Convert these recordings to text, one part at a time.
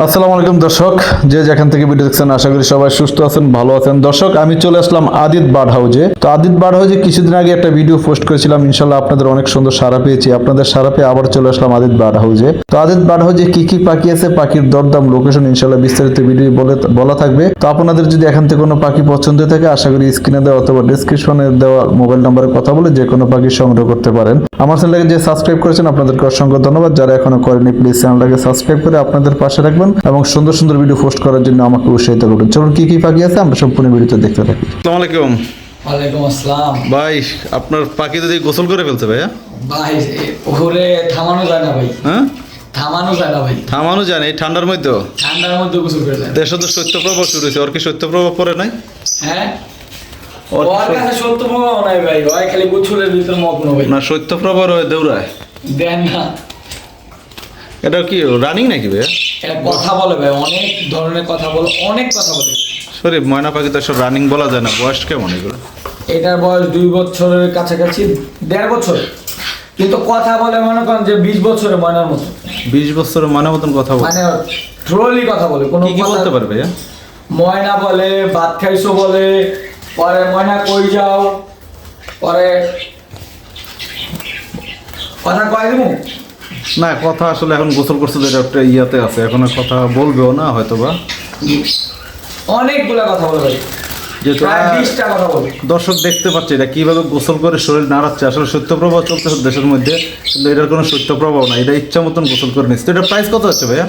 আসসালামু আলাইকুম, দর্শক। যে যেখান থেকে ভিডিও দেখছেন, আশা করি সবাই সুস্থ আছেন, ভালো আছেন। দর্শক, আমি চলে আসলাম আদিত বার্ড হাউজে তো আদিত বার্ড হাউজে কিছুদিন আগে একটা ভিডিও পোস্ট করেছিলাম, ইনশাল্লাহ আপনাদের অনেক সুন্দর সারা পেয়েছি। আপনাদের সারা পেয়ে আবার চলে আসলাম আদিত বার্ড হাউজে তো আদিত বার্ড হাউজে কি কি পাখি আছে, পাখির দরদাম লোকেশন ইনশাল্লাহ বিস্তারিত ভিডিও বলে বলা থাকবে। তো আপনাদের যদি এখান থেকে কোনো পাখি পছন্দ থাকে, আশা করি স্ক্রিনে দেওয়া অথবা ডিসক্রিপশনে দেওয়া মোবাইল নাম্বারে কথা বলে যে কোনো পাখি সংগ্রহ করতে পারেন। আমার চ্যানেলকে যে সাবস্ক্রাইব করেছেন, আপনাদেরকে অসংখ্য ধন্যবাদ। যারা এখনও করেনি প্লিজ চ্যানেলটাকে সাবস্ক্রাইব করে আপনাদের পাশে রাখবেন। এবং সুন্দর সুন্দর ভিডিও পোস্ট করার জন্য আমাকে উৎসাহিত করুন। চলুন কি কি পাখি আছে? আমরা সম্পূর্ণ ভিডিওতে দেখতে থাকি। আসসালামু আলাইকুম। ওয়ালাইকুম আসসালাম। ভাই আপনার পাখি যদি গোসল করে ফেলতে ভাইয়া? ভাই এ থামানো যায় না ভাই। হ্যাঁ? থামানো যায় না ভাই। থামানো জানে এই ঠান্ডার মধ্যে ঠান্ডার মধ্যে গোসল করে যায়। দেশে তো শৈত্যপ্রবাহ শুরু হয়েছে ওর কি শৈত্যপ্রবাহ পড়ে নাই? হ্যাঁ? ওর ওর কাছে সত্য নাই ভাই ওই খালি গুছুলের ভিতর মগ্ন ভাই। না শৈত্যপ্রবাহ রয়ে দৌড়ায়। দেন না। এটা কি রানিং নাকি ভাইয়া? এটা কথা বলে ভাই অনেক ধরনের কথা বলে অনেক কথা বলে। সরি ময়না পাখি তো সব রানিং বলা যায় না বয়স কেমন এগুলো? এটার বয়স দুই বছরের কাছাকাছি দেড় বছর। কিন্তু কথা বলে মনে করেন যে বিশ বছরের ময়নার মতো। বিশ বছরের মানে মতন কথা বলে। মানে ট্রলি কথা বলে কোনো কি বলতে পারবে ময়না বলে ভাত খাইছো বলে পরে ময়না কই যাও? পরে কথা কয় দিমু? না, কথা আসলে এখন গোসল করছে যে একটা ইয়াতে আছে। এখন কথা বলবেও না হয়তো বা অনেকগুলা কথা বলে ভাই। বলে দর্শক দেখতে পাচ্ছে এটা কীভাবে গোসল করে শরীর নাড়াচ্ছে। আসলে সত্যপ্রবাহ চলতেছে দেশের মধ্যে কিন্তু এটার কোনো সত্যপ্রবাহ না এটা ইচ্ছা মতন গোসল করে নিচ্ছে। এটা প্রাইস কত আছে ভাইয়া?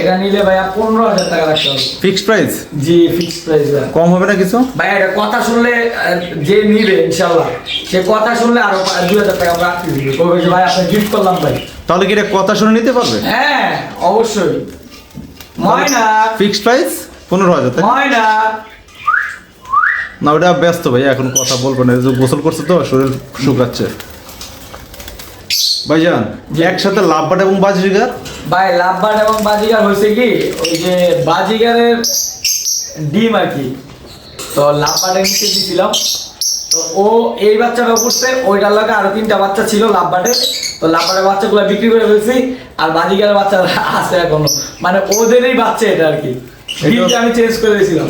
এটা নিলে ভাইয়া পনেরো হাজার টাকা রাখতে হবে। ফিক্সড প্রাইস জি ফিক্স প্রাইস কম হবে না কিছু? ভাই এটা কথা শুনলে যে নিবে ইনশাল্লাহ সে কথা শুনলে আরও দুই হাজার টাকা আমরা ভাই গিফট করলাম ভাই। তাহলে কি এটা কথা শুনে নিতে পারবে? হ্যাঁ অবশ্যই। ময়না। ফিক্সড প্রাইস পনেরো হাজার? ময়না। না ওটা ব্যস্ত ভাই এখন কথা বলব না যে গোসল করছে তো শরীর শুকাচ্ছে। ভাইজান। একসাথে লাভবাট এবং বাজরিগার ভাই লাভবান এবং বাজিগার হয়েছে কি ওই যে বাজিগারের ডিম আর কি। তো লাভবাটের নিচে দিয়েছিলাম তো ও এই বাচ্চাটা করছে ওইটার লাগে আরও তিনটা বাচ্চা ছিল লাভবাটের। তো লাভবাটের বাচ্চাগুলো বিক্রি করে ফেলছি আর বাজিগারের বাচ্চা আছে এখনও। মানে ওদেরই বাচ্চা এটা আর কি। ডিমটা আমি চেঞ্জ করে দিয়েছিলাম।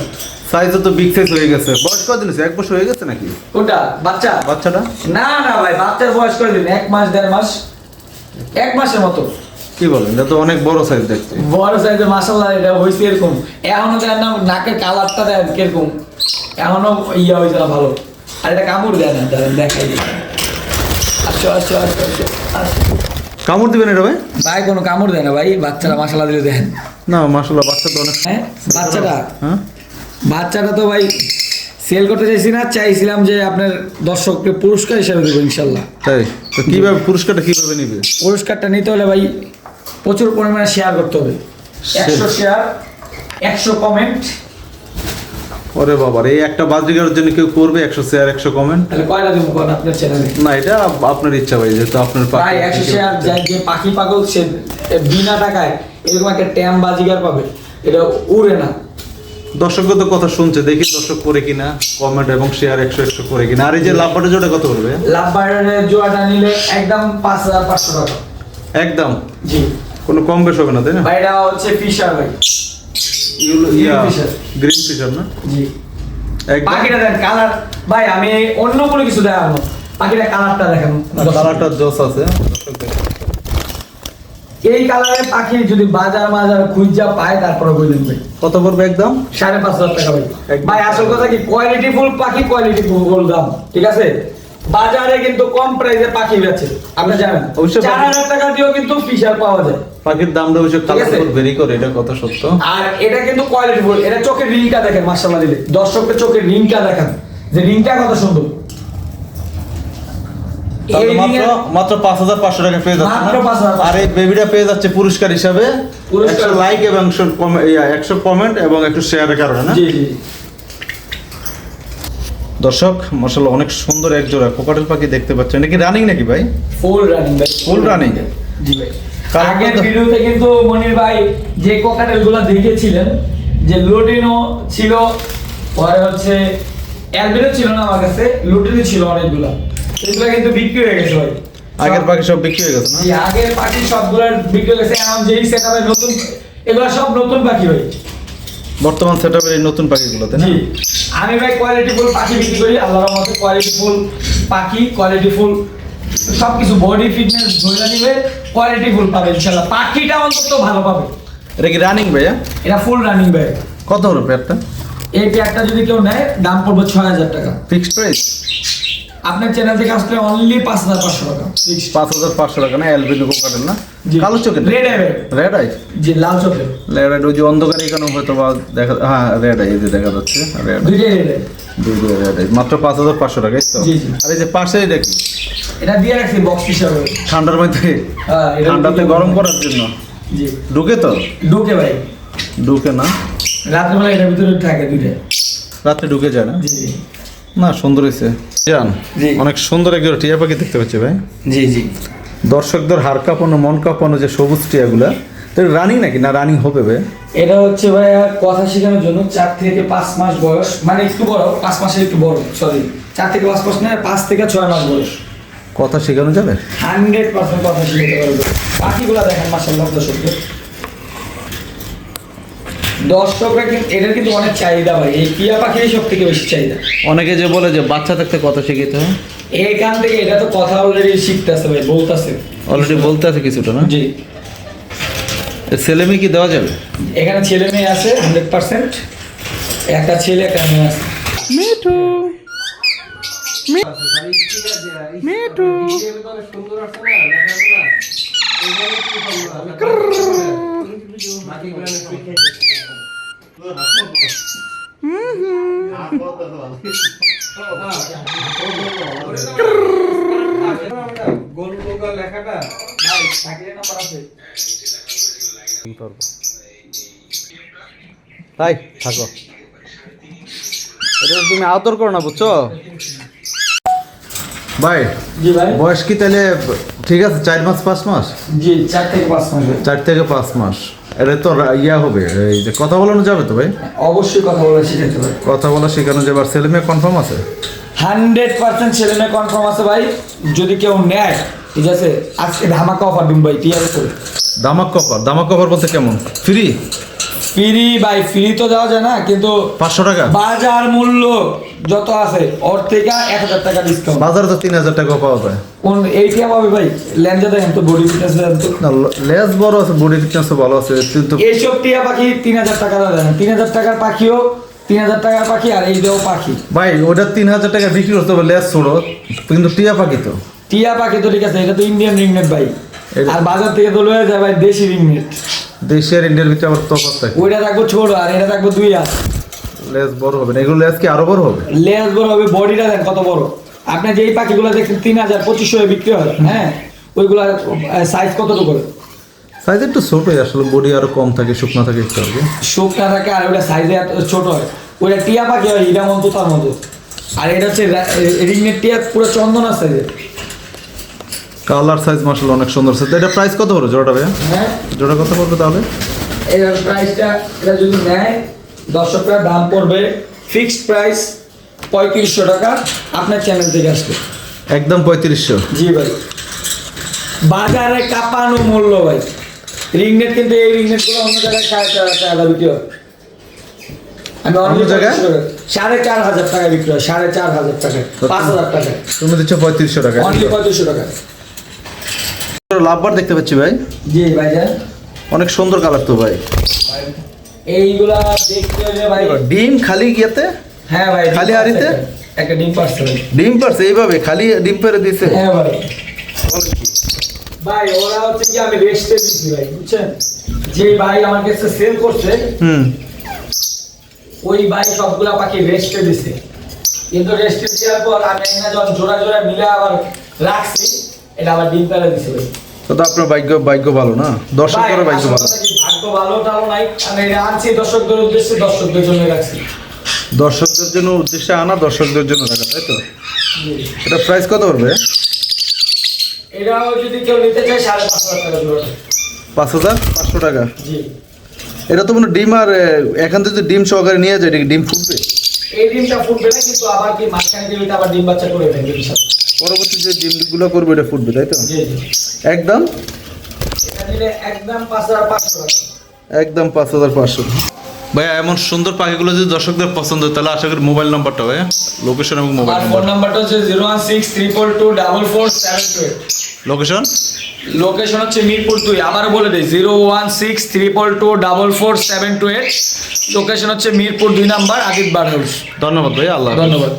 সাইজ তো বিগ সাইজ হয়ে গেছে। বয়স কদিন হয়েছে? এক বছর হয়ে গেছে নাকি? কোনটা? বাচ্চা? বাচ্চাটা? না না ভাই বাচ্চার বয়স করে দিন এক মাস দেড় মাস। এক মাসের মতো। কি বলেন? এটা তো অনেক বড় সাইজ দেখতে। বড় সাইজের মাসাল্লাহ এটা হয়েছে এরকম। এখনও দেয় না নাকের কালারটা দেয় কীরকম। এখনও ইয়া হয়েছে না ভালো। আর এটা কামড় দেয় না দেখাই দিই। আচ্ছা আসো আসো আসো। কামড় দিবেন এটা ভাই? ভাই কোনো কামড় দেয় না ভাই বাচ্চারা মাসাল্লাহ দিলে দেখেন না মাসাল্লাহ বাচ্চা তো অনেক হ্যাঁ বাচ্চাটা? হ্যাঁ? বাচ্চাটা তো ভাই সেল করতে চাইছি না চাইছিলাম যে আপনার দর্শককে পুরস্কার হিসাবে দেবো ইনশাল্লাহ। তাই? তো কীভাবে পুরস্কারটা কীভাবে নিবে? পুরস্কারটা নিতে হলে ভাই প্রচুর পরিমাণে শেয়ার করতে হবে। একশো শেয়ার একশো কমেন্ট ওরে বাবার এই একটা বাজরিগারের জন্য কেউ করবে একশো শেয়ার একশো কমেন্ট তাহলে কয়টা দেবো কোন আপনার চ্যানেলে না এটা আপনার ইচ্ছা ভাই যেহেতু আপনার প্রায় একশো শেয়ার যে পাখি পাগল সে বিনা টাকায় এরকম একটা ট্যাম বাজিগার পাবে। এটা উড়ে না। দর্শক তো কথা শুনছে দেখি দর্শক করে কিনা কমেন্ট এবং শেয়ার একশো একশো করে কিনা। আর এই যে লাভবাটা জোটা কত করবে লাভ বাইরের জোয়াটা নিলে একদম পাঁচ হাজার পাঁচশো টাকা। একদম? জি। কোনো কম বেশ হবে না তাই না? ভাইটা হচ্ছে ফিশার ভাই। গ্রিন ফিশার না? জি। পাখিটা দেন কালার ভাই আমি অন্য কোনো কিছু দেখাবো। পাখিটা কালারটা দেখেন কালারটা জোস আছে। এই কালারের পাখি যদি বাজার মাজার খুঁজা পায় তারপরে ভাই কত পড়বে একদম? সাড়ে পাঁচ হাজার টাকা ভাই। ভাই আসল কথা কি কোয়ালিটি ফুল পাখি কোয়ালিটি ফুল দাম ঠিক আছে? বাজারে কিন্তু কম প্রাইসে পাখি বেচে আপনি জানেন। অবশ্যই চার হাজার টাকা দিয়েও কিন্তু ফিশার পাওয়া যায়। পাখির দামটা অবশ্য। ভেরি করে এটা কত সত্য। আর এটা কিন্তু কোয়ালিটি ফুল এটা চোখের রিংটা দেখেন মার্শাল্লাহ দিলে। দর্শককে চোখের রিংটা দেখেন যে রিংটা কত সুন্দর। তাহলে এই মাত্র মাত্র পাঁচ হাজার পাঁচশো টাকা পেয়ে যাচ্ছে মাত্র না? 5,500 আর এই বেবিটা পেয়ে যাচ্ছে পুরস্কার হিসাবে। একশো লাইক এবং একশো কমে- একশো কমেন্ট এবং একটু শেয়ারের কারণে না? জি জি। দর্শক অনেক সুন্দর এক জোড়া কোকাটেল পাখি দেখতে পাচ্ছেন। রানিং নাকি ভাই? ফুল রানিং ভাই। Full running? জি ভাই। আগের ভিডিওতে কিন্তু মনির ভাই যে কোকাটেল দেখেছিলেন যে লুটিনো ছিল পরে হচ্ছে অ্যালবিনো ছিল না আমার কাছে লুটিনো ছিল অনেকগুলা। সেগুলো কিন্তু বিক্রি হয়ে গেছে ভাই। আগের পাখি সব বিক্রি হয়ে গেছে না? আগের পার্টি সবগুলোর বিক্রি হয়ে গেছে। এখন যেই সেটআপে নতুন এগুলো সব নতুন পাখি ভাই। বর্তমান সেটআপের এই নতুন পাখিগুলোতে না? আমি ভাই কোয়ালিটি ফুল পাখি বিক্রি করি আল্লাহর মতো কোয়ালিটি ফুল পাখি কোয়ালিটি ফুল সবকিছু বডি ফিটনেস ধরে নিবে কোয়ালিটি ফুল পাবে ইনশাল্লাহ পাখিটা অন্তত ভালো পাবে। এটা কি রানিং ভাইয়া এটা ফুল রানিং ভাই। কত হলো পেয়ারটা? এই প্যাকটা যদি কেউ নেয় দাম পড়বে ছয় হাজার টাকা। ফিক্সড প্রাইস আপনার চ্যানেল থেকে আসলে অনলি পাঁচ হাজার পাঁচশো টাকা। পাঁচ হাজার পাঁচশো টাকা না? এলবিনো কোকাটের না। কালো চোখের? রেড আই রেড আই জি লাল চোখের। রেড আই ওই যে অন্ধকারে এখানে হয়তো বা দেখা হ্যাঁ রেড আই এই যে দেখা যাচ্ছে রেড আই দুইটাই রেড আই দুই দুই রেড আই মাত্র পাঁচ হাজার পাঁচশো টাকা তো। আর এই যে পাশে এটা কি? এটা দিয়ে রাখছি বক্স হিসাবে। ঠান্ডার মধ্যে? হ্যাঁ, এটা ঠান্ডাতে গরম করার জন্য? জি। ঢুকে তো? ঢুকে ভাই। ঢুকে না? রাত্রেবেলা এটার ভিতরে থাকে দুইটা রাত্রে ঢুকে যায় না? জি। না সুন্দর হয়েছে জান। অনেক সুন্দর একজন টিয়া পাখি দেখতে পাচ্ছি ভাই। জি জি। দর্শকদের হাড় কাঁপানো মন কাঁপানো যে সবুজ টিয়াগুলা তো রানিং নাকি? না রানিং হবে ভাই? এটা হচ্ছে ভাইয়া কথা শেখানোর জন্য চার থেকে পাঁচ মাস বয়স মানে একটু বড় পাঁচ মাসের একটু বড় সরি চার থেকে পাঁচ মাস না পাঁচ থেকে ছয় মাস বয়স। কথা শেখানো যাবে? হান্ড্রেড পার্সেন্ট কথা শিখতে পারবে। পাখিগুলো দেখেন মাসাল্লাহ দর্শকদের। দর্শকরা কিন্তু এটার কিন্তু অনেক চাহিদা ভাই। এই টিয়া পাখিরই সব থেকে বেশি চাহিদা। অনেকে যে বলে যে বাচ্চা থাকতে কথা শিখাইতে হয়? এইখান থেকে এটা তো কথা অলরেডি শিখতেছে ভাই বলতেছে। অলরেডি বলতে আছে কিছুটা না? জি। এ ছেলে মেয়ে কি দেওয়া যাবে? এখানে ছেলে মেয়ে আছে হান্ড্রেড পার্সেন্ট একটা ছেলে একটা মেয়ে আছে। তাই থাকো। তুমি আদর করো না বুঝছ? ভাই জি ভাই। বয়স কি তাহলে ঠিক আছে চার মাস পাঁচ মাস? জি চার থেকে পাঁচ মাস। চার থেকে পাঁচ মাস। এটা তো ইয়া হবে এই যে কথা বলানো যাবে তো ভাই? অবশ্যই কথা বলে শিখাতে পারে কথা বলা শেখানো যাবে। আর ছেলে মেয়ে কনফার্ম আছে? হান্ড্রেড পার্সেন্ট ছেলে মেয়ে কনফার্ম আছে ভাই। যদি কেউ নেয় ঠিক আছে আজকে ধামাকা অফার দিন ভাই টিয়ার করে দামাক কভার দামাক কভার বলতে কেমন? ফ্রি ফ্রি ভাই ফ্রি তো দেওয়া যায় না কিন্তু পাঁচশো টাকা? বাজার মূল্য যত আছে ওর থেকে এক হাজার টাকা ডিসকাউন্ট বাজারে তো তিন হাজার টাকা পাওয়া যায়। কোন এইটা পাবে ভাই? ল্যান্ডা দেখেন তো বডি ফিটনেস না লেস বড় আছে বডি ফিটনেস ভালো আছে কিন্তু এইসব টিয়া পাখি তিন হাজার টাকা দেখেন তিন হাজার টাকার পাখিও তিন হাজার টাকার পাখি আর এইটাও পাখি। ভাই ওটা তিন হাজার টাকা বিক্রি করতে হবে লেস ছোড়ো কিন্তু টিয়া পাখি তো। টিয়া পাখি তো ঠিক আছে এটা তো ইন্ডিয়ান রিংনেট ভাই। আর বাজার থেকে তো লয়ে যায় ভাই দেশি রিংনেট দেশি আর ইন্ডিয়ার ভিতরে আবার তফাৎ থাকে ওইটা থাকব ছোট আর এটা থাকব দুই হাত। লেস বড় হবে না এগুলো লেস কি আরও বড় হবে? লেজ বড় হবে বডিটা দেন কত বড়। আপনি যেই পাখিগুলো দেখছেন তিন হাজার পঁচিশশো বিক্রি হয় হ্যাঁ? ওইগুলা সাইজ কতটুকু করে? সাইজ একটু ছোটই আসলে বডি আরও কম থাকে শুকনো থাকে একটু কি শুকনা থাকে আর ওইটা সাইজে এত ছোট হয়। ওইটা টিয়া পাখি হয় মতো তার মতো। আর এটা হচ্ছে রিংনেট টিয়া পুরো চন্দন আছে। কালার সাইজ মাসাল অনেক সুন্দর আছে। এটা প্রাইস কত পড়বে জোড়াটা ভাইয়া? হ্যাঁ। জোড়া কত পড়বে তাহলে? এটার প্রাইসটা এটা যদি নেয় দর্শকরা দাম পড়বে ফিক্সড প্রাইস পঁয়ত্রিশশো টাকা। আপনার চ্যানেল থেকে আসবে। একদম পঁয়ত্রিশশো। জি ভাই। বাজারে কাঁপানো মূল্য ভাই। রিংনেট কিন্তু এই রিংনেটগুলো অন্য জায়গায় সাড়ে চার হাজার টাকা বিক্রি হয়। আমি অন্য জায়গায়? জায়গায় সাড়ে চার হাজার টাকা বিক্রি হয় সাড়ে চার হাজার টাকায় পাঁচ হাজার টাকায়। তুমি দিচ্ছ পঁয়ত্রিশশো টাকা অনলি পঁয়ত্রিশশো টাকা লাভবার দেখতে পাচ্ছি ভাই। জি ভাইজান। অনেক সুন্দর কালার তো ভাই। এইগুলা দেখতে হলে ভাই ডিম খালি গিয়েতে? হ্যাঁ ভাই খালি হাঁড়িতে? পারছে। একটা ডিম পারছে ডিম পারছে এইভাবে খালি ডিম পেরে দিছে হ্যাঁ ভাই? ভাই ওরা হচ্ছে কি আমি রেস্টে দিচ্ছি ভাই বুঝছেন? যে ভাই আমার কাছে সেল করছে হুম। ওই ভাই সবগুলা পাখি রেস্টে দিছে। কিন্তু রেস্টে দেওয়ার পর আমি যখন জোড়া জোড়া মিলে আবার রাখছি। এটা আবার ডিম পেলে তো তো আপনার ভাগ্য ভাগ্য ভালো না? দর্শকের ভাই, ভাগ্য ভালো। ভাগ্য ভালো টালো নাই। আমি এটা আনছি দর্শকদের উদ্দেশ্যে দর্শকদের জন্য রাখছি। দর্শকদের জন্য উদ্দেশ্যে আনা দর্শকদের জন্য রাখা তাই তো? এটা প্রাইস কত পড়বে? এটাও যদি কেউ নিতে চায় সাড়ে পাঁচ হাজার টাকা পাঁচ হাজার? পাঁচশো টাকা? জি। এটা তো কোনো ডিম আর এখান থেকে ডিম সহকারে নিয়ে যায় ডিম ফুটবে? এই ডিমটা ফুটবে না কিন্তু আবার কি মাঝখানে ওইটা আবার ডিম বাচ্চা করে দেবে। পরবর্তী যে ডিমগুলো করবে এটা ফুটবে তাই তো? জি জি। একদম? একদম পাঁচ হাজার পাঁচশো। টাকা একদম পাঁচ হাজার পাঁচশো। ভাইয়া এমন সুন্দর পাখিগুলো যদি দর্শকদের পছন্দ হয় তাহলে আশা করি মোবাইল নাম্বারটা ভাইয়া লোকেশন এবং মোবাইল ফোন নাম্বারটা হচ্ছে zero one six triple two double four seven two location location হচ্ছে মিরপুর দুই। আবার বলে দিই zero one six triple two double four seven two eight location হচ্ছে মিরপুর দুই নাম্বার আদিত বার হাউস ধন্যবাদ ভাইয়া আল্লাহ ধন্যবাদ।